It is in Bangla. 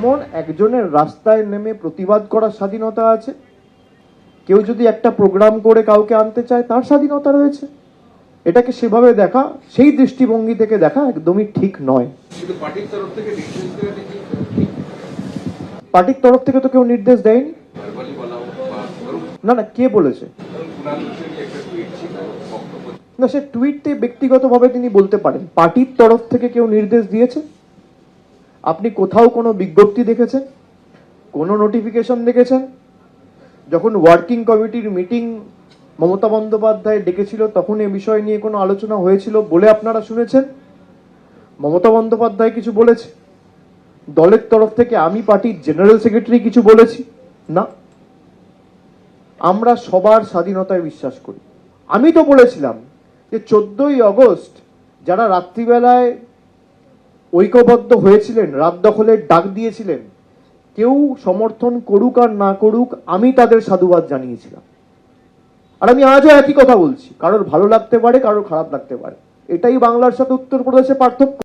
যেমন একজনের রাস্তায় নেমে প্রতিবাদ করার স্বাধীনতা আছে? কেউ যদি একটা প্রোগ্রাম করে কাউকে আনতে চায় তার স্বাধীনতা রয়েছে। এটাকে সেভাবে দেখা সেই দৃষ্টিভঙ্গি থেকে দেখা একদমই ঠিক নয়। পার্টির তরফ থেকে তো কেউ নির্দেশ দেয়নি। না না কে বলেছে? না সে টুইটে ব্যক্তিগতভাবে তিনি বলতে পারেন পার্টির তরফ থেকে কেউ নির্দেশ দিয়েছে? আপনি কোথাও কোনো বিজ্ঞপ্তি দেখেছেন? কোনো নোটিফিকেশন দেখেছেন? যখন ওয়ার্কিং কমিটির মিটিং মমতা বন্দ্যোপাধ্যায় ডেকেছিল, তখন এ বিষয় নিয়ে কোনো আলোচনা হয়েছিল বলে আপনারা শুনেছেন? মমতা বন্দ্যোপাধ্যায় কিছু বলেছে? দলের তরফ থেকে আমি পার্টির জেনারেল সেক্রেটারি কিছু বলেছি? না। আমরা সবার স্বাধীনতায় বিশ্বাস করি। আমি তো বলেছিলাম যে চোদ্দই অগস্ট যারা রাত্রিবেলায় ঐক্যবদ্ধ হয়েছিলেন, রাত দখলের ডাক দিয়েছিলেন। কেউ সমর্থন করুক আর না করুক, আমি তাদের সাধুবাদ জানিয়েছিলাম। আর আমি আজও একই কথা বলছি, কারোর ভালো লাগতে পারে, কারোর খারাপ লাগতে পারে। এটাই বাংলার সাথে উত্তরপ্রদেশে পার্থক্য।